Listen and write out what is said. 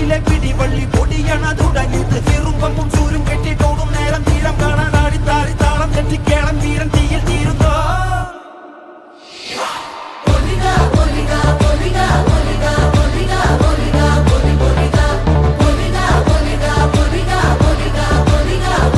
கையில பிடி வள்ளி கொடியனதுடன் இது சிறும்